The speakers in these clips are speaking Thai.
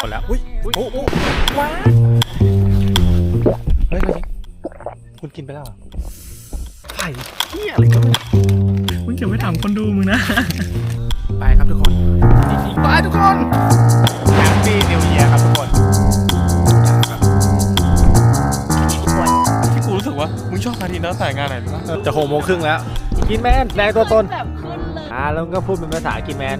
หมดแล้วอุ้ยโอ้โอ้ว้าเฮ้ยเฮ้ยคุณกินไปแล้วเหรอไข่เหี้ยอะไรก็ไม่รู้มึงเก็บไว้ถามคนดูมึงนะ ไปครับทุกคนไปทุกคนแฮปปี้นิวเยียร์ครับทุกคนที่กูรู้สึกว่า มึงชอบพาทีนักแต่งงานไหนรู้ปะจะหกโมงครึ่งแล้ว กินแมนแรงตัวตนแบบขึ้นเลยอ่าแล้วมึงก็พูดเป็นภาษากินแมน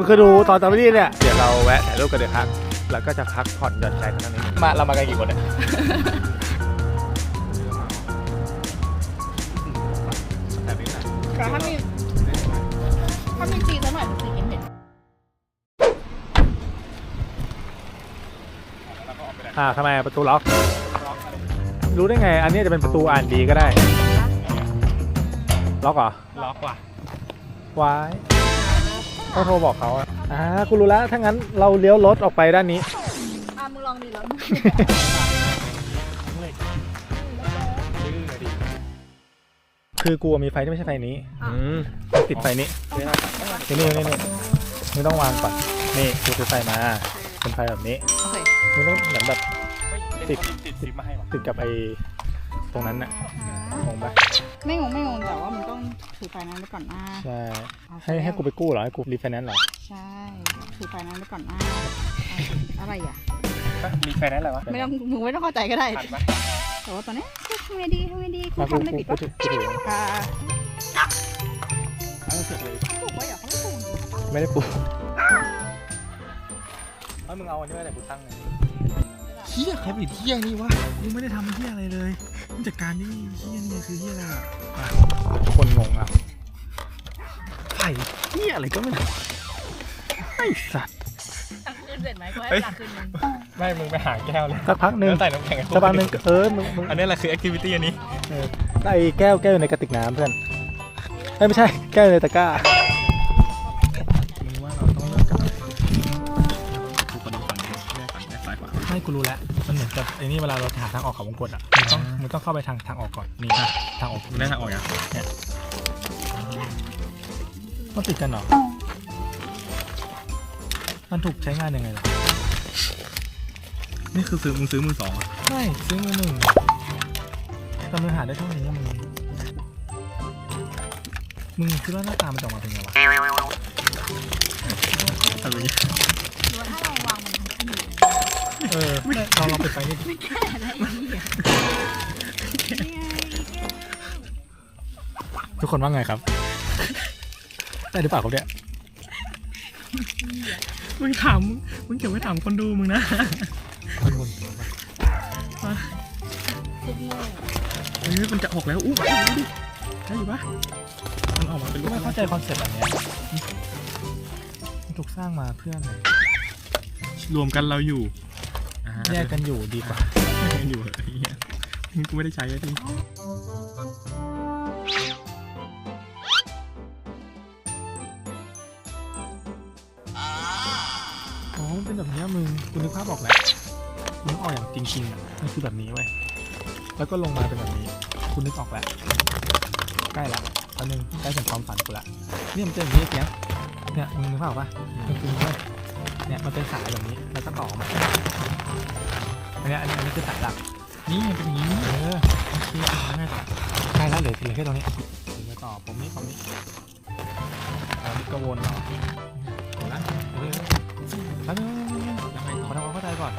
มึงเคยดูตอนตอนนี้เนี่ยเดี๋ยวเราแวะถ่ายรูปกันเดี๋ยวพักแล้วก็จะพักผ่อนหย่อนใจกันนั่นเองมาเรามากันกี่คนเนี่ยแต่ถ้ามีถ้ามีจีนสักหน่อยจะกินเผ็ดอ่าทำไมประตูล็อก รู้ได้ไง อันนี้จะเป็นประตูอ่านดีก็ได้ ล็อกเหรอล็อกว่ะวาย ต้องโทรบอกเขาอะอ่ากูรู้แล้วถ้างั้นเราเลี้ยวรถออกไปด้านนี้ อะมึงลองดีแล้วคือกูมีไฟที่ไม่ใช่ไฟนี้อืมติดไฟนี้นี่นี่นี่นี่มึงต้องวางก่อนนี่กูซื้อไฟมาเป็นไฟแบบนี้โอเคมึงต้องเหมือนแบบติดติดซิปมาให้ติดกับไอ ตรงนั้นน่ะงงปะไม่งงไม่งงแต่ว่ามันต้องถือไฟนั้นไปก่อนหน้าใช่ ให้ให้กูไปกู้เหรอให้กูรีไฟแนนซ์เหรอ ใช่ ถือไฟนั้นไปก่อนหน้า อะไรอะมีแฟนนั่นอะไรวะ ไม่ต้องมึงไม่ต้องเข้าใจก็ได้ทันปะแต่ว่าตอนนี้ทำไงดีทำไงดีกูมากูทำได้กูผิดกูปะถือกูถืออ่าเอาเสร็จเลยถูกไว้เหรอเขาไม่ถูกไม่ได้ปลูกเอามึงเอาอันนี้ไว้แต่กูตั้งเลยเฮียใครผิดเฮียนี่วะกูไม่ได้ทำเฮียอะไรเลยมึงจัดการนี่เฮียนี่คือเฮียอะไรอะทุกคนงงอะไข่เหี้ยอะไรก็ไม่รู้ไอ้สัตว์คืนเสร็จไหมกูให้เฮ้ยหลักคืนนึงไม่มึงไปหาแก้วเลยสักพักหนึ่งแล้วใส่น้ำแข็งสักพักหนึ่งเออมึงมึงอันนี้แหละคือแอคทิวิตี้อันนี้เออไอ้แก้วแก้วอยู่ในกระติกน้ำเพื่อนเอ้ยไม่ใช่แก้วอยู่ในตะกร้า มึงว่าเราต้องเริ่มกันกูกระโดดก่อนแยกก่อนแยกซ้ายขวา ไม่กูรู้แล้ว มันเหมือนกับไอ้นี่เวลาเราหาทางออกเขาวงกดอะมึงต้องมึงต้องเข้าไปทางทางออกก่อนนี่นะทางออกมึงได้ทางออกยังต้องติดกันเหรอ มันถูกใช้งานยังไงล่ะนี่คือซื้อมึงซื้อมือสองอะไม่ซื้อมือหนึ่งแต่มึงหาได้เท่านี้อะมึงมึงคิดว่าหน้าตามันจะออกมาเป็นไงวะทำอย่างนี้ ออลองลองปิดไฟนิดไม่แก้อะไรอีกนี่ไงทุกคนว่าไงครับ ได้หรือเปล่าครับเนี่ย มึงถามมึงเก็บไว้ถามคนดูมึงนะมันมุนคิดโง่เฮ้ยมันจะออกแล้วอู้หูดิได้อยู่ปะมันออกมาเป็นรูปไม่เข้าใจคอนเซ็ปต์แบบเนี้ยมันถูกสร้างมาเพื่ออะไรรวมกันเราอยู่อ่าฮะ แยกกันอยู่ดีกว่าแยกกันอยู่เหรอไอ้เหี้ยกูไม่ได้ใช้เลยทีอ๋อเป็นแบบนี้มึงคุณนึกภาพออกแล้วมึงออกอย่างจริงๆอะมันคือแบบนี้เว้ยแล้วก็ลงมาเป็นแบบนี้ คุณนึกออกแล้วใกล้ละตอนนึงใกล้ถึงความฝันกูละเนี่ยมันเป็นแบบนี้เพียเนี่ยมึงนึกภาพออกปะมันคือเว้ย เนี่ยมันเป็นสายแบบนี้แล้วก็ต่อมาอันนี้อันนี้อันนี้คือสายหลัก นี่เป็นอย่างนี้เออโอเคเอาง่ายต่อใกล้แล้วเหลือเหลือแค่ตรงนี้ถึงไปต่อผมนี่ผมนี่แล้วนี่ก็วนต่อเอาละเออแล้วนึงยังไงต่อมาทำความเข้าใจก่อน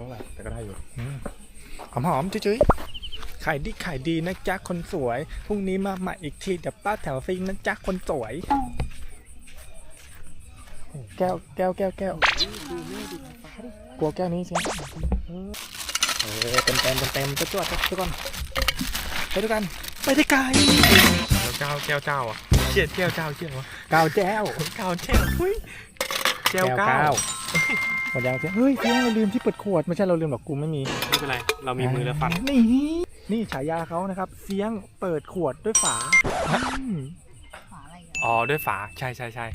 ท่าไหร่แต่ก็ได้อยู่หอมหอมๆจุ้ยๆขายดีขายดีนะจ๊ะคนสวย พรุ่งนี้มาใหม่อีกทีเดี๋ยวป้าแถวซิงนะจ๊ะคนสวย แก้วแก้วแก้วแก้วกลัวแก้วนี้สิเออเต็มเต็มเต็มเต็มจะจวดทุกคนไปด้วยกันไปได้ไกลแล้วเจ้าแก้วเจ้าอะเชี่ยแก้วเจ้าเชี่ยวะกาวแจ้วเก้าแก้วเฮ้ยแก้วเก้า หมดยังเสียงเฮ้ยเสียงเราลืมที่เปิดขวดไม่ใช่เราลืมหรอกกูไม่มีไม่เป็นไร เรามีมือและฟัน นี่นี่ฉายาเขานะครับเสียงเปิดขวดด้วยฝาอืมฝาอะไรอะอ๋อด้วยฝาใช่ใช่ใช่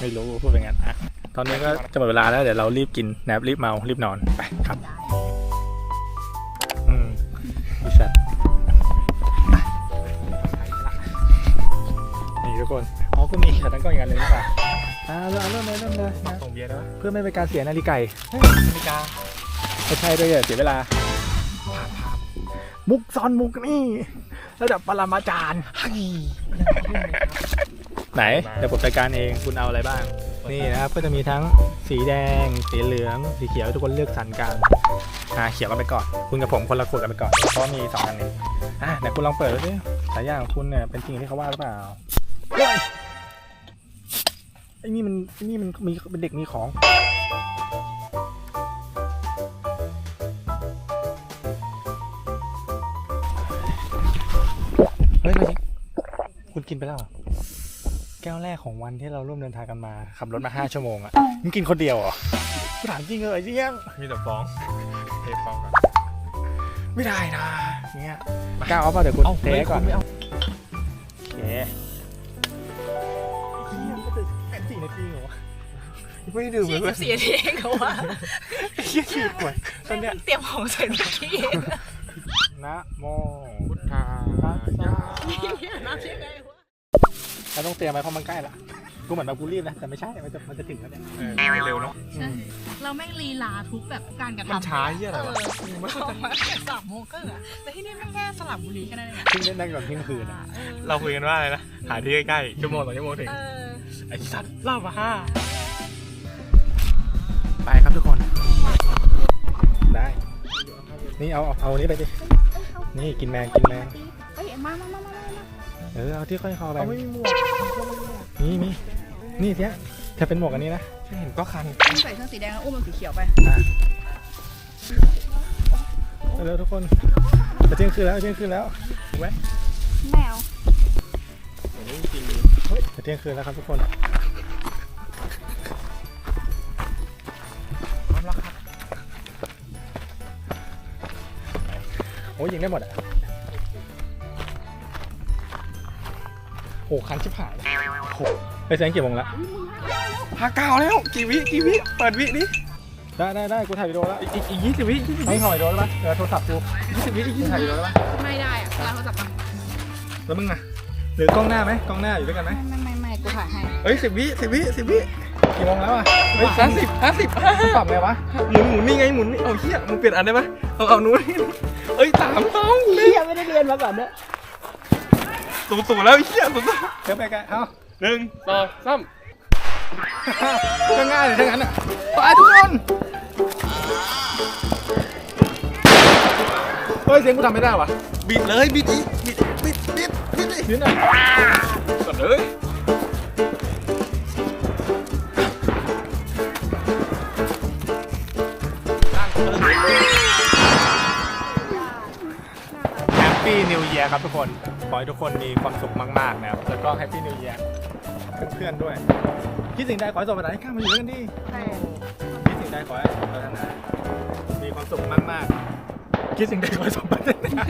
ไม่รู้พูดเป็นงั้นอะตอนนี้ก็จะหมดเวลาแล้วเดี๋ยวเรารีบกินนะครับรีบเมารีบนอนไปครับอืมอีสัตว์นี่ทุกคนอ๋อ กูมีขาตั้งกล้องอีกอันหนึ่งนี่ป่ะอ่าเริ่มเริ่มเลยเริ่มเลยนะส่งเบียร์ได้ไหมเพื่อไม่เป็นการเสียนาฬิกานาฬิกาไม่ใช่ด้วยอะเสียเวลามุกซ้อนมุกนี่ระดับปรมาจารย์ไหนเดี๋ยวผมจัดการเองคุณเอาอะไรบ้าง นี่นะครับก็จะมีทั้งสีแดง สีเหลือง สีเขียวทุกคนเลือกสรรกันอ่าเขียวกันไปก่อน คุณกับผมคนละขวดกันไปก่อนเพราะว่ามีสองอันนี้อะไหนคุณลองเปิดดูสิสายยางของคุณเนี่ยเป็นจริงอย่างที่เขาว่าหรือเปล่าเฮ้ย ไอ้นี่มันไอ้นี่มันมีเป็นเด็กมีของเฮ้ยมาดิคุณกินไปแล้วเหรอแก้วแรกของวันที่เราร่วมเดินทางกันมา ขับรถมาห้าชั่วโมงอะมึงกินคนเดียวเหรอกูถามจริงเลยไอ้เจียงมีแต่ฟองเทฟองกันไม่ได้นะเนี่ยกล้าเอาเปล่าเดี๋ยวคุณเทก่อน ไม่ได้ดื่มเลยเว้ยเสียเองเขาว่าเฮียฉีดก่อนตอนเนี้ยเตรียมของใส่ทุกที่นะโมพุทธาตัสสะน้ำใช่ไหมวะเราต้องเตรียมไว้เพราะมันใกล้ละกูเหมือนแบบกูรีบนะแต่ไม่ใช่ มันจะมันจะถึงแล้วเนี่ยเออเร็วเนาะเราแม่งลีลาทุกแบบการกระทำมันช้าเหี้ยอะไรวะเออมันมาแค่สามโมงครึ่งอะแต่ที่นี่แม่งแค่สลับบุรีแค่นั้นเองอะเพิ่งเล่นได้ก่อนเที่ยงคืนอะเออเราคุยกันว่าอะไรนะหาที่ใกล้ๆชั่วโมงสองชั่วโมงถึงเออไอ้สัตว์เล่ามาห้า ไปครับทุกคน ได้ นี่เอาเอาเอาอันนี้ไปดิ นี่กินแมงกินแมง เฮ้ยมามามามามาเออเอาที่ค่อยคอไปเอาไม่มีหมวกนี่นี่นี่เนี้ยถ้าเป็นหมวกอันนี้นะแค่เห็นก็คันอุ้มใส่เสื้อสีแดงแล้วอุ้มมันสีเขียวไป เร็วๆทุกคนจะเที่ยงคืนแล้วจะเที่ยงคืนแล้วแวะแมวอย่างนี้จริงจะเที่ยงคืนแล้วครับทุกคน โอ้ยยิงได้หมดอะโอ้คันชิบหายโอ้ไปแสงกี่โมงละห้าเก้าแล้ว กี่วิกี่วิเปิดวิดิได้ได้ได้กูถ่ายวิดีโอแล้ว อีกอีกยี่สิบวิยี่สิบไม่วิถ่ายวิดีโอแล้วปะเดี๋ยวโทรศัพท์กูยี่สิบวิยี่สิบถ่ายวิวิดีโอแล้วปะไม่ได้อะเวลาเขาจับมาแล้วมึงอะหรือกล้องหน้าไหมกล้องหน้าอยู่ด้วยกันไหมไม่ไม่ไม่กูถ่ายให้เอ้ยสิบวิสิบวิสิบวิกี่โมงแล้วอะเฮ้ยห้าสิบห้าสิบปรับไงวะหมุนหมุนนี่ไงหมุนนี่เอาเฮียมึงเปลี่ยนอันได้ปะเอาเอานู้นเอ้ย สามสองเลยยังไม่ได้เรียนมาก่อนเนี่ยสูงสูงแล้วเฮียสูงสูงเดี๋ยวไปกันเอ้าหนึ่งสองสามก็ง่ายเลยถ้างั้นอะไปทุกคนเฮ้ยเสียงกูทำไม่ได้วะบิดเลยบิดอีกบิดบิดบิดบิดอีกยืนหน่อย ยียร์ครับทุกคน ขอให้ทุกคนมีความสุขมากๆนะครับ แล้วก็แฮปปี้นิวเยียร์เพื่อนๆด้วย คิดสิ่งใดขอให้สมปรารถนาให้ข้ามมาอยู่ด้วยกันดีคิดสิ่งใดขอให้สมปรารถนามีความสุขมากๆ คิดสิ่งใดขอให้สมปรารถนา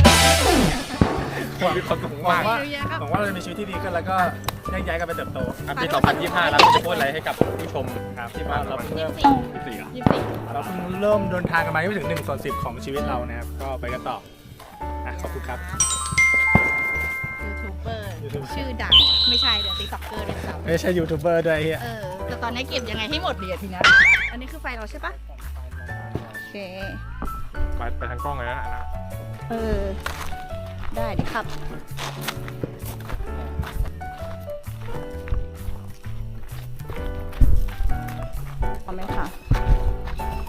มีความสุขหวัมางกว่านิวเยียร์ครับหวังว่าเราจะมีชีวิตที่ดีขึ้นแล้วก็แยกย้ายกันไปเติบโตครับปี 2025 แล้วจะพูดอะไรให้กับผู้ชมครับที่ว่าเราเพิ่งยี่เริ่มสิบสี่24อะยี่สิบสี่เราเพิ่งเริ่มเดินทางกันมาไม่ถึง1ส่วน10 ของชีวิตเรานะครับ ก็ไปกันต่ออะขอบคุณครับยูทูบเบอร์ ชื่อดังไม่ใช่เดี๋ยวติ๊กต็อกเกอร์ด้วยซ้ำไม่ใช่ยูทูบเบอร์ด้วยเฮียเออแต่ตอนนี้เก็บยังไงให้หมดดีอะทีนี้อันนี้คือไฟเราใช่ปะโอเค ไปไปทางกล้องเลยนะนะเออ ได้ดิครับพร้อมไหมคะ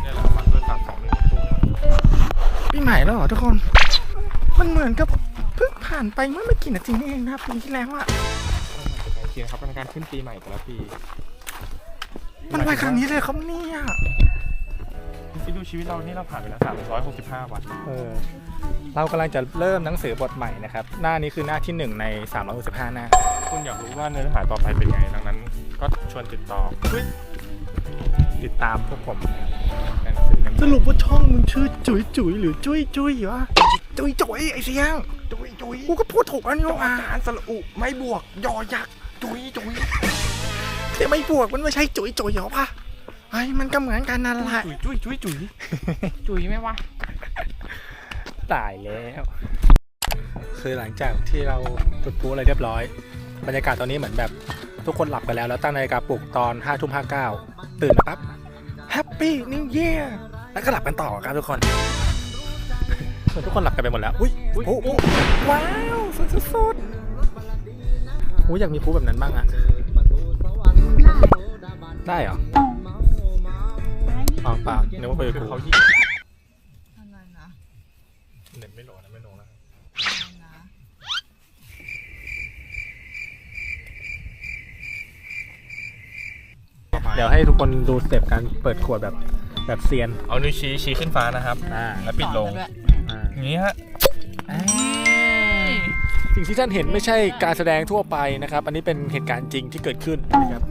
เนี่ยแหละมันด้วยสามสองหนึ่งตู้ปีใหม่แล้วเหรอทุกคน มันเหมือนกับ เพิ่งผ่านไปเมื่อไม่กี่นาทีนี่เองนะครับปีที่แล้วอะโอเคครับเป็นการขึ้นปีใหม่แต่ละปีมันไวขนาดนี้เลยครับเนี่ยคิดดูชีวิตเรานี่เราผ่านไปแล้ว365 วันเออเรากำลังจะเริ่มหนังสือบทใหม่นะครับ หน้านี้คือหน้าที่ 1 ใน 365 หน้า คุณอยากรู้ว่าเนื้อหาต่อไปเป็นไง ดังนั้น ก็ชวนติดต่อติดตามพวกผมหนังสือกันสรุปว่าช่องมึงชื่อจุ๋ยจุ๋ยหรือจุ้ยจุ้ยวะจุ๋ยจุ๋ยไอ้เสียงจุย จุยกูก็พูดถูกอันนี้จออะจานสระอุไม่บวก ยอยักษ์จุยจุยแต่ไม่บวกมันไม่ใช่จุ๋ยจุ๋ยเหรอปะไอ้มันก็เหมือนกันนั่นแหละจุยจุยจุยจุยไหมวะตายแล้ว คือหลังจากที่เราจุดพลุอะไรเรียบร้อย บรรยากาศตอนนี้เหมือนแบบทุกคนหลับไปแล้วแล้วตั้งนาฬิกาปลุกตอน5้าทุ่มห้าเก้าตื่นมาปั๊บแฮปปี้นิวเยียร์แล้วก็หลับกันต่อครับทุกคนเห มือนทุกคนหลับกันไปหมดแล้ว อุ้ยอุ้ยโอ้โอ้ว้าวสุดสุดสุดอุ้ยอยากมีพลุแบบนั้นบ้างอะได้เหรออ๋อเปล่านึกว่าไปดูเขายิงอะไรนะเน็ตไม่โหลดนะไม่โหลดนะนะเดี๋ยวให้ทุกคนดูสเต็ปการเปิดขวดแบบแบบเซียน เอานิ้วชี้ชี้ขึ้นฟ้านะครับ อ่า แล้วปิดลงด้วยอ่า อย่างนี้ฮะสิ่งที่ท่านเห็นไม่ใช่การแสดงทั่วไปนะครับ อันนี้เป็นเหตุการณ์จริงที่เกิดขึ้นนะครับ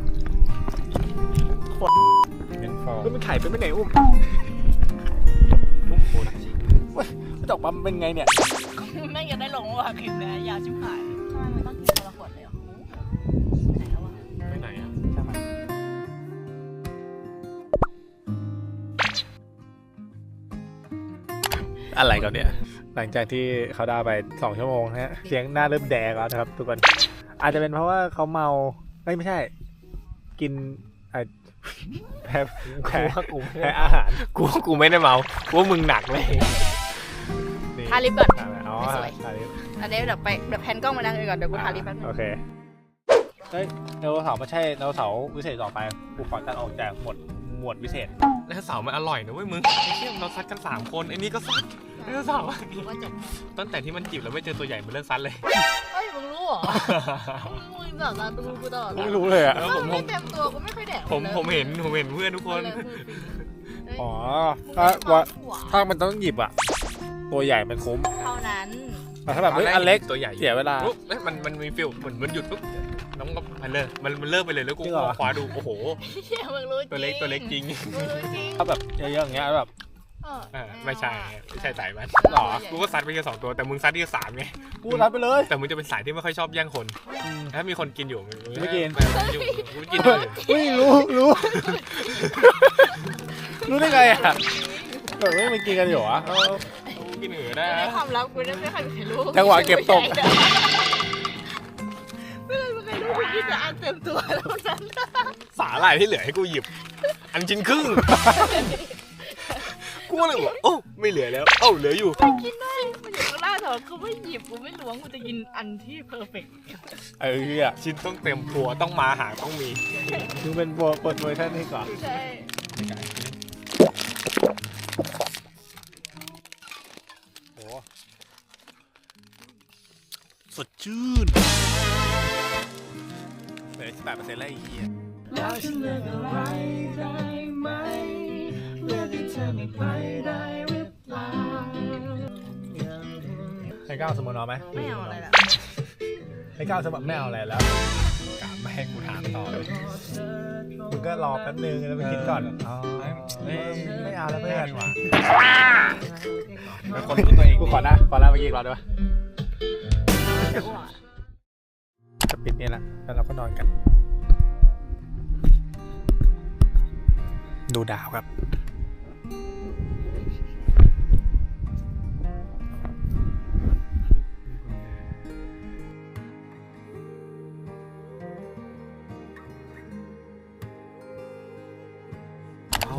เป็นฟองก็มันไข่เป็นไม่ไหนอุ้มไม่ตกปั๊มเป็นไงเนี่ยไม่อยากได้ลงว่ะคลิปเนี้ยยาวชิบหาย อะไรก่อนเนี่ย หลังจากที่เขาดาวไปสองชั่วโมงฮะเสียงหน้าเริ่มแดงแล้วนะครับทุกคน อาจจะเป็นเพราะว่าเขาเมาเอ้ยไม่ใช่ กินเอ่อแพ้แพ้ว่ากูแพ้อาหารกูว่ากูไม่ได้เมากูว่ามึงหนักเลยนี่ทาลิปก่อนอ๋อไม่สวยทาลิปอันนี้เดี๋ยวไปเดี๋ยวแพนกล้องมาดังเลยก่อนเดี๋ยวกูทาลิปแป๊บนึงโอเคเฮ้ยไดโนเสาร์ไม่ใช่ไดโนเสาร์วิเศษต่อไปกูขอตัดออกจากหมวดหมวดวิเศษ แล้วเสาร์มันอร่อยนะเว้ยมึงไอ้เชี่ยเราซัดกันสามคนไอ้นี่ก็ซัดแล้วเสาร์ว่าจบตั้งแต่ที่มันจีบแล้วไม่เจอตัวใหญ่มันเลิกซัดเลยเฮ้ยมึงรู้เหรอมึงแบบนั้นดูกูตลอดไม่รู้เลยอะเออผมผมไม่เต็มตัวกูไม่ค่อยแดกผมผมเห็นผมเห็นเพื่อนทุกคนอ๋อถ้าว่าถ้ามันต้องหยิบอะ ตัวใหญ่มันคุ้มเท่านั้น แต่ถ้าแบบเฮ้ยอันเล็กตัวใหญ่เสียเวลา ปุ๊บเอ้ยมันมันมีฟิลเหมือนมันหยุดปุ๊บ น้องก็มันเลิกมันมันเลิกไปเลยแล้วกูจริงเหรอ คว้าดู โอ้โหเหี้ยมึงรู้จริงตัวเล็กตัวเล็กจริงมึงรู้จริงถ้าแบบเยอะๆอย่างเงี้ยแบบเออเออไม่ใช่ไม่ใช่สายมันหรอกูก็ซัดไปแค่สองตัวแต่มึงซัดที่สามไง กูรับไปเลย แต่มึงจะเป็นสายที่ไม่ค่อยชอบแย่งคน ถ้ามีคนกินอยู่มึงไม่กิน ไม่ไม่ยุ่งกูไม่กินเลยไม่รู้รู้ รู้ได้ไงอะแบบไม่มันกินกันอยู่อะเออกูกินเหนือได้ในนะความลับกูเนี่ยไม่เคยมีใครรู้จังหวะเก็บตก ไม่ เคยมีใครรู้กูกินแต่อันเต็มตัวแล้วนั้นสาหร่ายที่เหลือให้กูหยิบ อันชิ้นครึ่งกูก็เลยบอกโอ้ไม่เหลือแล้ว เอ้าเหลืออยู่กินได้มันอยู่ข้างหน้าแต่ว่ากูไม่หยิบกูไม่ล้วงกูจะกินอันที่เพอร์เฟกต์เออเฮียชิ้นต้องเต็มครัวต้องมาหาต้องมีถึงเป็นโปรโปรโมชั่นนี้ก่อนใช่โอ้สดชื่น เหลือสิบแปดเปอร์เซ็นต์แล้วไอ้เหี้ยให้ก้าวสมอนอไหมไม่เอาอะไรละให้ก้าวสมอนไม่เอาอะไรแล้วกลับมาให้กูถามต่อเลยมึงก็รอแป๊บนึงแล้วไปคิดก่อนอ๋อไม่เอาแล้วเพื่อนเป็นคนรู้ตัวเองกูขอนะขอแล้วเมื่อกี้อีกรอบได้ปะ จะปิดนี่แหละ แล้วเราก็นอนกัน ดูดาวครับ เอา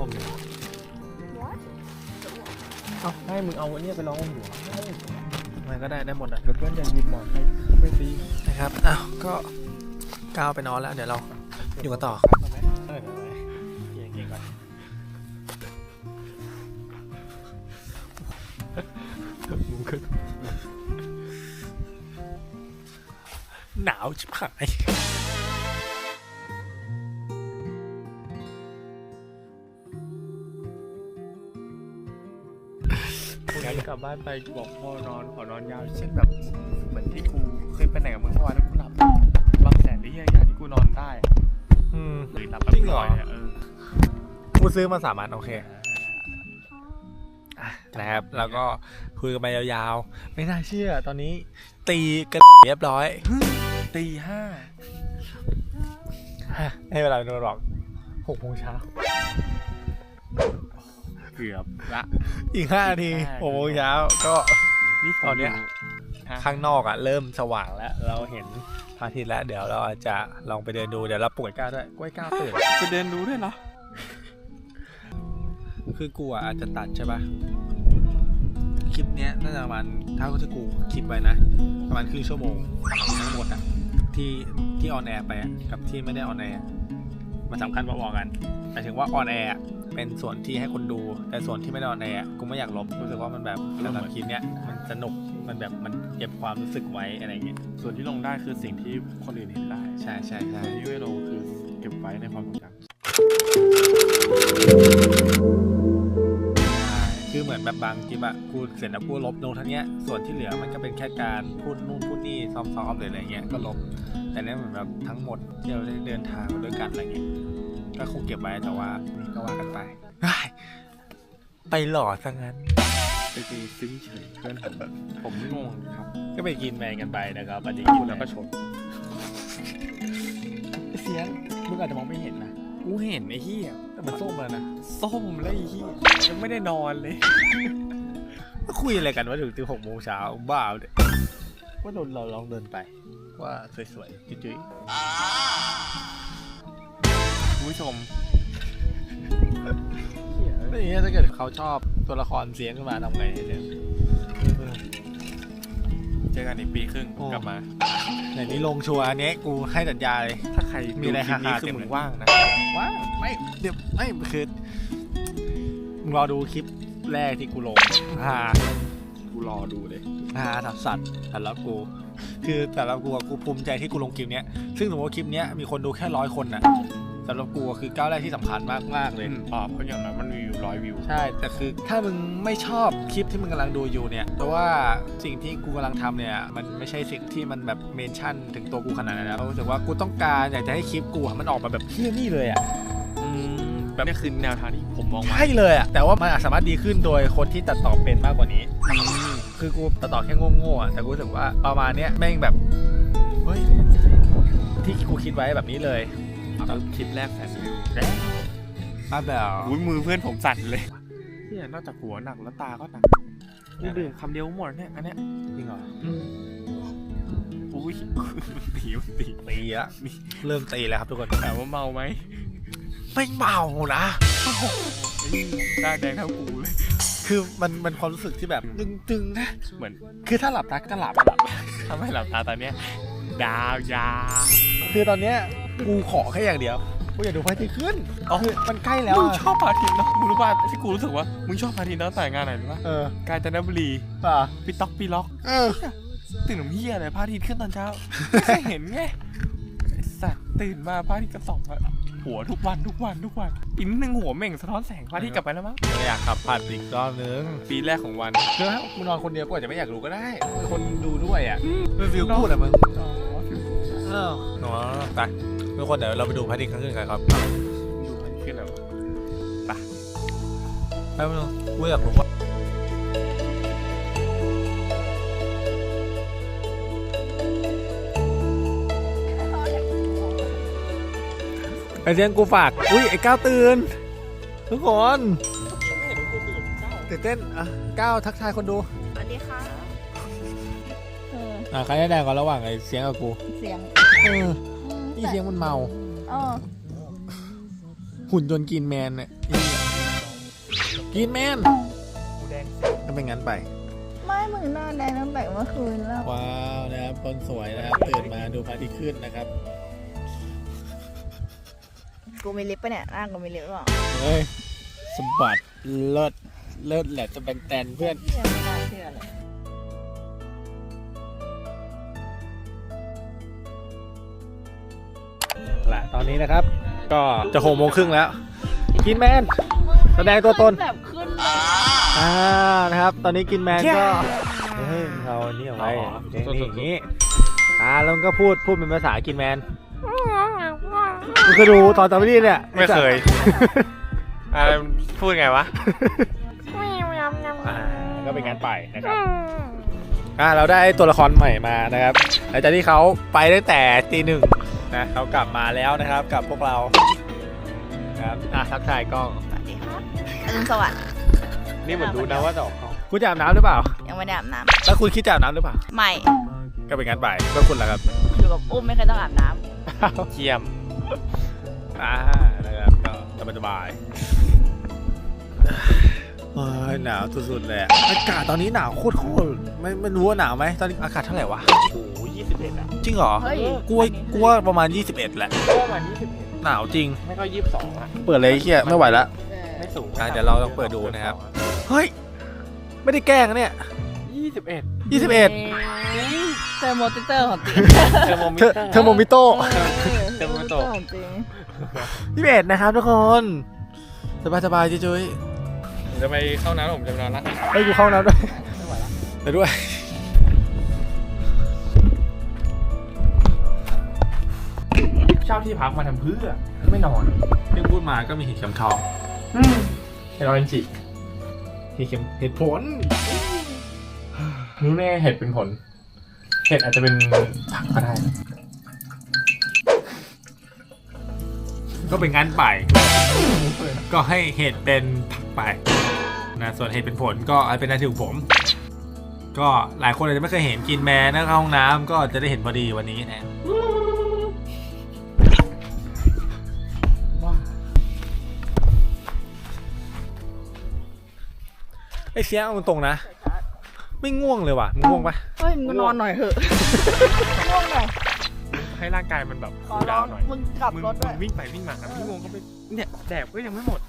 เอาให้มึงเอาอันนี้ไปร้องหัวมันก็ได้ได้หมดอะเดี๋ยวเพื่อนจะหยิบหมอนให้ไม่ตี นะครับอ้าวก็ก้าวไปนอนแล้ว เดี๋ยวเราอยู่กันต่อครับหนาวชิบหาย งั้นกลับบ้านไปบอกพ่อนอนขอนอนยาวเช่นแบบเหมือนที่กูเคยไปไหนกับมึงเมื่อวานแล้วกูหลับบางแสนนี่ยังอย่างที่กูนอนได้อืมหรือหลับแบบจริงเหรอลอยะเออกูซื้อมาสามอันโอเคอะนะครับ แล้วก็คุยกันไปยาวๆ ไม่น่าเชื่อ ตอนนี้ ตีกันเรียบร้อยตีห้าให้เวลาโดนหรอกหกโมงเช้า เกือบละอีกห้านาทีห้านาทีหกโมงเช้าก็นี่ผมตอนเนี้ยฮะข้างนอกอะเริ่มสว่างแล้ว เราเห็นพระอาทิตย์แล้ว เดี๋ยวเราอาจจะลองไปเดินดูเดี๋ยวเราปลุกไอ้ก้าวด้วยกล้วยก้าวตื่นไปเดินดูด้วยเหรอคือกูอะอาจจะตัดใช่ปะคลิปเนี้ยน่าจะประมาณถ้าที่กูคิดไว้นะ ประมาณครึ่งชั่วโมงทั้งหมดอะที่ที่ออนแอร์ไปอะกับที่ไม่ได้ออนแอร์ มันสำคัญพอๆกันหมายถึงว่าออนแอร์เป็นส่วนที่ให้คนดู แต่ส่วนที่ไม่ได้ออนแอร์กูไม่อยากลบรู้สึกว่ามันแบบสำหรับคลิปเนี้ยมันสนุกมันแบบมันเก็บความรู้สึกไว้อะไรเงี้ยส่วนที่ลงได้คือสิ่งที่คนอื่นเห็นได้ใช่ใช่ใช่ส่วนที่ไม่ลงคือเก็บไว้ในความทรงจำคือเหมือนแบบบางคลิปอะกูเสร็จแล้วกูลบลงทั้งเนี้ยส่วนที่เหลือมันก็เป็นแค่การพูดนู่นพูดนี่ซ้อมๆหรืออะไรเงี้ยก็ลบ แต่เนี้ยเหมือนแบบทั้งหมดที่เราได้เดินทางมาด้วยกันอะไรเงี้ย ก็คงเก็บไว้แต่ว่านี่ก็ว่ากันไปเฮ้ยไปหล่อซะงั้น ไปตีซึ้งเฉยเพื่อนผมผมงงครับ ก็ไปกินแมงกันไปนะครับอันนี้พูดแล้วก็ชนเสียงมึงอาจจะมองไม่เห็นนะกูเห็นไอ้เหี้ยแต่มันส้มแล้วนะส้มแล้วไอ้เหี้ยยังไม่ได้นอนเลย คุยอะไรกันว่าถึงถึงหกโมงเช้าบ้าเลยว่าเราเราลองเดินไป ว่าสวยๆจุ๊ยคุณ ผู้ชมๆแล้วอย่างเงี้ยถ้าเกิดเขาชอบตัวละครเสียงขึ้นมาทำไงเนี่ยเจอกันอีกปีครึ่งโอ้กลับมาในนี้ลงชัวร์อันนี้กูให้สัญญาเลย ถ้าใครมีอะไรดูคลิปนี้ฮาๆคือเต็มมึเลงยว่างนะว้าไม่เดี๋ยวไม่คือมึงรอดูคลิปแรกที่กูลงอ่ากูรอดูเลยอ่าสัตว์สัตว์แต่ละกูคือแต่ละกูอะกูภูมิใจที่กูลงคลิปเนี้ยซึ่งสมมติว่าคลิปเนี้ยมีคนดูแค่ร้อยคนน่ะ สำหรับกูอะคือก้าวแรกที่สำคัญมากมากๆเลยอ๋อเพราะอย่างนั้นมันมีอยู่ร้อยวิว ใช่ แต่คือถ้ามึงไม่ชอบคลิปที่มึงกำลังดูอยู่เนี่ยเพราะว่าสิ่งที่กูกำลังทำเนี่ย มันไม่ใช่สิ่งที่มันแบบเมนชั่น ถึงตัวกูขนาดนั้นนะรู้สึกว่ากูต้องการอยากจะให้คลิปกูอะมันออกมาแบบเที่ยนี่เลยอะอืมแบบนี้คือแนวทางที่ผมมองว่าใช่เลยอะแต่ว่ามันอาจสามารถดีขึ้นโดยคนที่ตัดต่อเป็นมากกว่านี้ คือกูตัดต่อแค่โง่ๆอะแต่กูรู้สึกว่าประมาณเนี้ยแม่งแบบเฮ้ยที่กูคิดไว้แบบนี้เลย ตอนคลิปแรกแสนวิวมาแบบอุ้ยมือเพื่อนผมสั่นเลยเนี่ยนอกจากหัวหนักแล้วตาก็หนักกูดื่มคำเดียวหมดเนี่ยอันเนี้ยจริงเหรออุ้ยตีมันตีตีละเริ่มตีแล้วครับทุกคนแต่ว่าเมาไหมไม่เมานะหน้าแดงเท่ากูเลยคือมันมันความรู้สึกที่แบบตึงๆนะเหมือน คือถ้าหลับตาก็หลับหลับทำให้หลับตาตอนเนี้ยดาวยาวคือตอนเนี้ย กูขอแค่อย่างเดียวกูอยากดูพระอาทิตย์ขึ้นอ๋อคือมันใกล้แล้วมึงอะชอบพระอาทิตย์เนอะมึงรู้ป่ะที่กูรู้สึกว่ามึงชอบพระอาทิตย์ตั้งแต่งานไหนรู้ป่ะเออกาญจนบุรีป่ะปีต๊อกปีล็อกเออตื่นหนุ่มเฮียอะไรพระอาทิตย์ขึ้นตอนเช้าไม่เคยเห็นไงไอ้สัตว์ตื่นมาพระอาทิตย์ก็ส่องมาหัวทุกวันทุกวันทุกวันอีกนิดนึงหัวเหม่งสะท้อนแสงพระอาทิตย์กลับไปแล้วมั้งไม่อยากขับผ่านอีกรอบนึงปีแรกของวันคือถ้ามึงนอนคนเดียวก็อาจจะไม่อยากรู้ก็ได้มีคนดูด้วยอะเป็นฟิลกูดอะมึงอ๋อฟิวเออเนาะไป ทุกคนเดี๋ยวเราไปดูพระอาทิตย์ครั้งขึ้นกันครับดูพระอาทิตย์ขึ้นแล้วะแป๊บนึงกูอยากรู้ว่าไอ้เสียงกูฝาก อุ้ยไอ้ก้าวตื่น ทุกคนตื่นเต้นอะก้าวทักทายคนดู สวัสดีค่ะเอออะใครได้แดงก่อนระหว่างไอ้เสียงกับกู เสียง เออ นี่เสียงมันเมาเออหุ่นยนต์กินแมนเนี่ยไอ้เหี้ยกินแมนกูแดงก็เป็นงั้นไป ไม่มึงหน้าแดงตั้งแต่เมื่อคืนแล้ว ว้าวนะครับคนสวยนะครับตื่นมาดูพระอาทิตย์ขึ้นนะครับ กูมีลิปปะเนี่ยหน้ากูมีลิปหรือเปล่าเฮ้ยสะบัดเลิศเลิศแหละจะเป็นแตนเพื่อน เชื่อไม่น่าเชื่อเลย ตอนนี้นะครับ ก็จะหกโมงครึ่งแล้ว กินแมน แสดงตัวตนแบบขึ้นเลยอ่านะครับ ตอนนี้กินแมนก็เฮ้ยเราอันนี้เอาไว้นี่นี่อย่างนี้อ่าแล้วมันก็พูดพูดเป็นภาษากินแมนมึงเคยดูตอนตอนนี้เนี่ยไม่เคยอะไรพูดไงวะอ่าก็เป็นงานไปนะครับอ่าเราได้ตัวละครใหม่มานะครับหลังจากที่เขาไปตั้งแต่ตีหนึ่ง นะเขากลับมาแล้วนะครับกับพวกเรานะครับอะทักทายกล้องสวัสดีครับอรุณสวัสดิ์นี่เหมือนรู้นะว่าจะออกกล้องคุณจะอาบน้ำหรือเปล่า ยังไม่ได้อาบน้แล้วคุณคิดจะอาบน้ำหรือเปล่าำไม่ก็เป็นงานบ่ายก็คุณล่ะครับ อยู่กับอุ้มไม่เคยต้องอาบน้เยี่ยม อ่า นะครับก็สบายสบายเฮ้ยหนาวสุดๆเลยอะอากาศตอนนี้หนาวโคตรๆไม่ไม่รู้ว่าหนาวไหม ตอนนี้อากาศเท่าไหร่วะ โอ้โหยี่สิบเอ็ดอะ จริงเหรอำเฮ้ยกูว่ากูว่าประมาณ 21 แหละก็ประมาณยี่สิบเอ็ดหนาวจริง ไม่ก็ยี่สิบสองอะเปิดเลยไอ้เฮียไม่ไหวละไม่สูงอะเดี๋ยวเราลองเปิดดูนะครับ เฮ้ย ไม่ได้แกล้งนะเนี่ยยี่สิบเอ็ด21 เทอร์โมมิเตอร์ของจริงเทอร์โมมิเทอร์เทอร์โมมิโตเทอร์โมมิเตอร์ของจริง21 นะครับทุกคน สบายสบายๆจุ้ยจะไปเข้าน้ำผมจะไปนอนละๆเฮ้ยกูเข้าน้ำด้วยไปด้วย เช่าที่พักมาทำเพื่อไม่นอนที่พูดมาก็มีเหตุเข็มทองไปนอนจิเหตุเข็มเหตุผลรู้แน่เห็ดเป็นผล เห็ดอาจจะเป็นผักก็ได้ ก็เป็นงั้นไป ก็ให้เหตุเป็นผักไปนะส่วนเหตุเป็นผลก็อาจเป็นหน้าที่ของผม ก็หลายคนอาจจะไม่เคยเห็นกินแมนะเข้าห้องน้ำก็จะได้เห็นพอดีวันนี้นะ เสียเอาตรงๆนะ ไม่ง่วงเลยว่ะมึงง่วงปะเฮ้ยมึงนอนหน่อยเถอะง่วงหน่อยให้ร่างกายมันแบบขอคูลร้ดาอวงน์หน่อยมึงขับมึงรถด้วยวิ่งไปวิ่งมาพี่งงก็ไปเนี่ยแดดก็ยังไม่หมด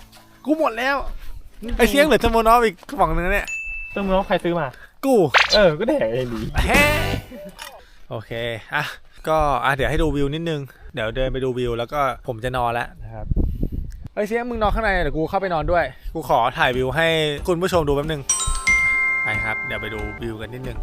กูหมดแล้ว ไอ้เสียงเหลือเทอร์โมนอฟอีกกระป๋องนึงนะเนี่ย เติมเงินใครซื้อมา กู เออ ก็แดดเองดีเฮ้โอเค อะ ก็อะเดี๋ยวให้ดูวิวนิดนึง เดี๋ยวเดินไปดูวิวแล้วก็ผมจะนอนแล้วนะครับ ไอ้เสียมึงนอนข้างในเดี๋ยวกูเข้าไปนอนด้วย กูขอถ่ายวิวให้คุณผู้ชมดูแป๊บนึง ไปครับ เดี๋ยวไปดูวิวกันนิดนึง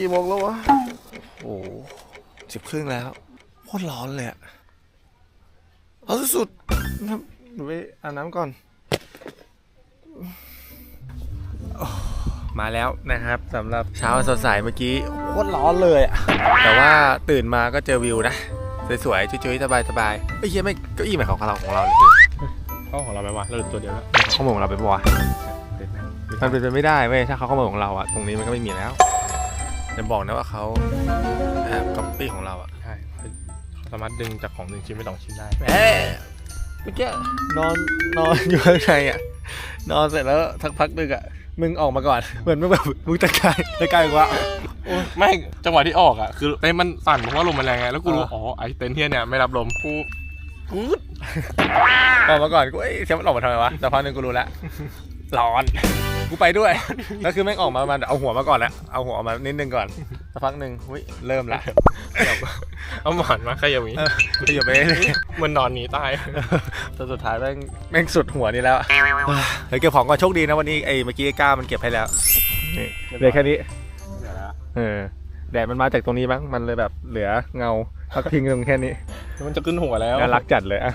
กี่โมงแล้ววะ โอ้สิบครึ่งแล้วโคตรร้อนเลยอะร้อนสุดๆนะครับหนูไปอาบน้ำก่อน มาแล้วนะครับสำหรับเช้าสดใสเมื่อกี้โคตรร้อนเลยอะแต่ว่าตื่นมาก็เจอวิวนะ สวยๆจุ้ยๆสบายๆเอ้ยเหี้ยไม่เก็อี้ใหม่ของเราของเราเลยคือเขาของเราไหมวะเราเหลือตัวเดียวแล้ว เขาขโมยของเราไปปะวะมันเป็นไปไม่ได้เว้ยถ้าเขาขโมยของเราอะตรงนี้มันก็ไม่มีแล้ว จะบอกนะว่าเขาแอบก๊อปปี้ของเราอะใช่เขาสามารถดึงจากของหนึ่งชิ้นไปสองชิ้นได้แหมเมื่อกี้นอนนอนอยู่ข้างในอะ นอนเสร็จแล้วสักพักหนึงอะมึงออกมาก่อน เหมือนมึงแบบมึงตะกายตะกายว่าไม่จังหวะที่ออกอะ คือไอ้มันสั่นเพราะว่าลมมันแรงไงแล้วกูรู้เอออ๋อ๋อไอ้เต็นท์เทียเนี่ยไม่รับลมกูกูดออกมาก่อนกูเอ้ยเสียมันออกมาทำไมวะแต่พักหนึงกูรู้แล้วร้อน กูไปด้วยแล้วคือแม่งออกมาประมาณเอาหัวมาก่อนแล้วเอาหัวออกมานิดนึงก่อนสักพักหนึ่งอุ้ยเริ่มละเอาหมอนมาขยับอย่างเอนี้อขยับไปเรื่อยเหมันนอนหนีตายๆจนสุดท้ายแม่งแม่งสุดหัวนี่แล้วอะเฮ้ยเก็บของก่อนโชคดีนะวันนี้ไอ้เมื่อกี้ไอ้ก้ามันเก็บให้แล้วนี่เหลือแค่นี้เออแดดมันมาจากตรงนี้บ้างมันเลยแบบเหลือเงาพักพิงตรงแค่นี้มันจะขึ้นหัวแล้วน่ารักจัดเลยอะ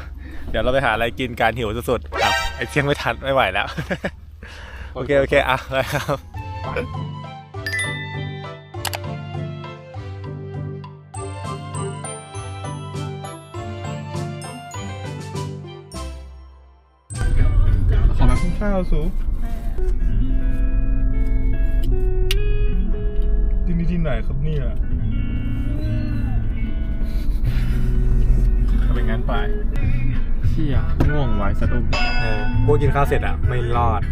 เดี๋ยวเราไปหาอะไรกินการหิวสุดๆอะไอเชียงไม่ทันไม่ไหวแล้ว โอเค โอเค อะไปครับขอแบบข้าวสูที่นี่ที่ไหนครับเนี่ยถ้าเป็นงั้นไปเชี่ยง่วงไว้สะดุ้งเออพวกกินข้าวเสร็จอะ ไม่รอด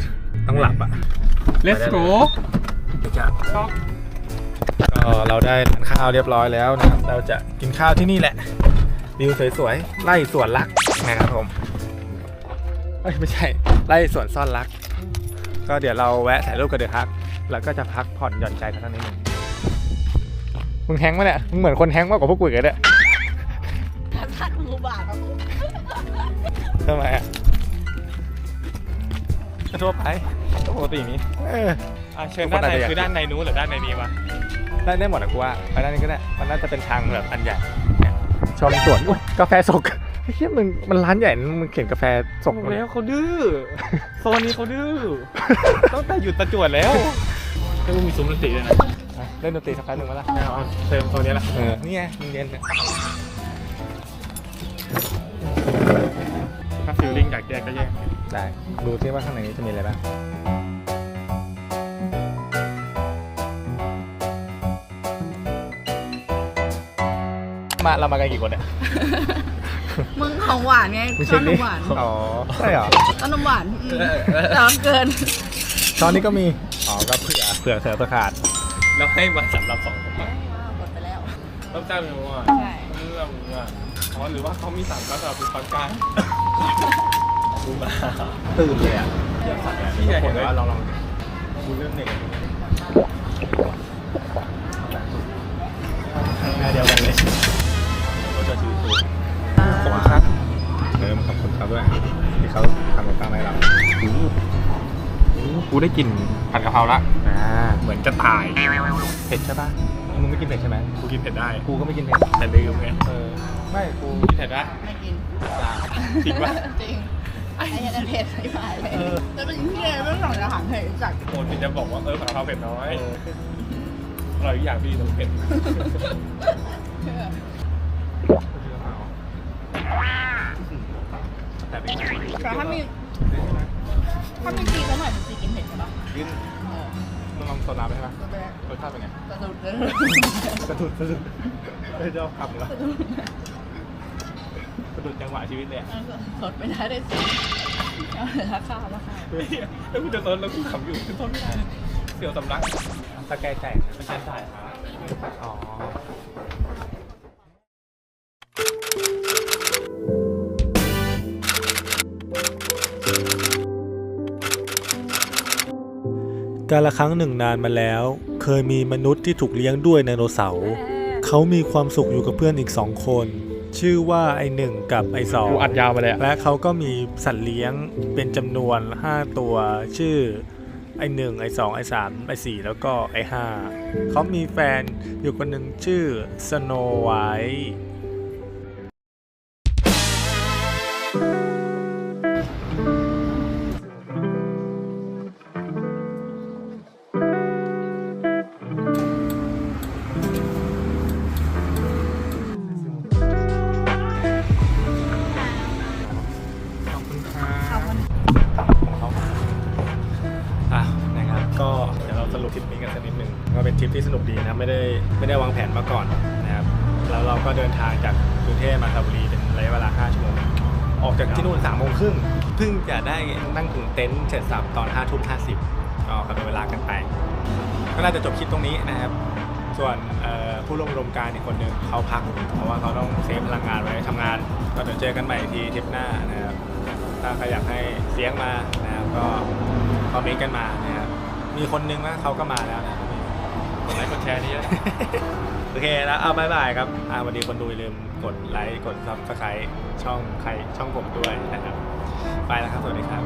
ต้องหลับอะ Let's go ก็เราได้ทานข้าวเรียบร้อยแล้วนะครับ เราจะกินข้าวที่นี่แหละวิวสวยๆไล่สวนรักนะครับผมเอ้ยไม่ใช่ไล่สวนซ่อนรัก ก็เดี๋ยวเราแวะถ่ายรูปกันเดี๋ยวพัก แล้วก็จะพักผ่อนหย่อนใจกันทั้งนี้หนึ่งมึงแฮงก์มาเนี่ยมึงเหมือนคนแฮงก์มากกว่าพวกกูอีกอะเนี่ยท่านมือบาทครับทำไมอะก็ ทั่วไปก็ปกตินี้ เออ อะเชิญด้านในคือด้านในนู้นหรือด้านในนี้วะได้ได้หมดอะกูว่าไปด้านนี้ก็ได้ มันน่าจะเป็นทางแบบอันใหญ่เนี่ยชมสวนอุ๊ยกาแฟสกไอ้เหี้ยมึงมันร้านใหญ่นะมึงเขียนกาแฟสกบอกมาเนี่ยแล้วเขาดื้อโซนนี้เขาดื้อตั้งแต่หยุดตะจวดแล้วก็มีซุ้มดนตรีด้วยนะอะเล่นดนตรีสักพักหนึ่งมาละเอาเติมโซนนี้ละเออนี่ไงมึงเรียนเนี่ยถ้าฟิลลิ่งอยากแยกก็แยก ได้ ดูที่ว่าข้างในนี้จะมีอะไรบ้างมาเรามากันกี่คนเนี่ย มึงของหวานไงมึงชเช็อคบนดิมหวานอ๋อ ใช่เหรอชอบนมหวานอืมแต่ว่าเกิน ตอนนี้ก็มี อ๋อ ก็เผื่อเผื่อเสือเผื่อขาดแล้วให้มาสำหรับสองคนปะหมดไปแล้ว ต้องจ้างเลยว่าใช่ เรื่องว่าอ๋อหรือว่าเขามีสามก็สำหรับเป็นตอนกลาง ดูมาตื่นเลยอะพี่อยากคเห็นว่าลองลองดูเรื่องเด็กงานเดียวกันเลยก็จะชื่อถูกขอบคุณครับเออขอบคุณเขาด้วยที่เขาทำกับข้าวให้เรากูได้กลิ่นผัดกะเพราละเหมือนจะตาย เผ็ดใช่ปะมึงไม่กินเผ็ดใช่ไหมกูกินเผ็ดได้ กูก็ไม่กินเผ็ดแต่ลืมไงเออ ไม่ กูกินเผ็ดได้ไม่กินจริงปะจริง ไอ้ยันเผ็ดไม่ไหวเลยเออจะเป็นที่เรื่องของอาหารเผ็ดจัดโคนที่จะบอกว่าเออผัดกะเพราเผ็ดน้อยเอออร่อยทุกอย่างพี่แต่เผ็ดแต่เป็นไงแต่ถ้ามีถ้ามีจีสักหน่อยมันจีกินเผ็ดใช่ปะยื่นเออมึงลองโซดาไปใช่ปะก็ไปรสชาติเป็นไงกระสุนเลยสะดุดสะดุดไม่ชอบคำเหรอสะ ดุดจังหวะชีวิตเลยอะสดไม่ได้ได้สิเอาเหลือข้าวมาค่ะแล้วกูจะต้นแล้วกูขำอยู่ขึ้นต้นไม่ได้เสียวสำลักตะแกรงแตกไม่ใช่สายครับอ๋อกาละครั้งหนึ่งนานมาแล้ว เคยมีมนุษย์ที่ถูกเลี้ยงด้วยไดโนเสาร์เขามีความสุขอยู่กับเพื่อนอีกสองคน ชื่อว่าไอหนึ่งกับไอสองกูอัดยาวมาเลยอะและเขาก็มีสัตว์เลี้ยงเป็นจำนวน 5 ตัวชื่อไอหนึ่งไอสองไอสามไอสี่แล้วก็ไอห้าเขามีแฟนอยู่คนหนึ่งชื่อสโนไวท์ นุกดีนะไม่ได้ไม่ได้วางแผนมาก่อนนะครับแล้วเราก็เดินทางจากกรุงเทพมาทบุรีเป็นระยะเวลา5ชั่วโมงออกจากที่นู่น3โมงครึ่งเพิ่งจะได้นั่งถึงเต็นท์เสร็จสับตอน5ทุ่ม50ก็กำหนดเวลากันไป ก็น่าจะจบคลิปตรงนี้นะครับ ส่วนผู้ร่วมอุดมการอีกคนหนึ่งเขาพัก เพราะว่าเขาต้องเซฟพลังงานไว้ทำงาน ก็เดี๋ยวเจอกันใหม่ทีทริปหน้านะครับ ถ้าใครอยากให้เสียงมานะครับก็คอมเมนต์กันมานะครับ มีคนนึงนะเขาก็มาแล้วนะ กดไลค์กดแชร์นี่เยอะโอเคแล้วเอาบายบายครับอ่าวันนี้คนดูอย่าลืมกดไลค์กดซับสไครต์ช่องใครช่องผมด้วยนะครับ ไปแล้วครับ สวัสดีครับ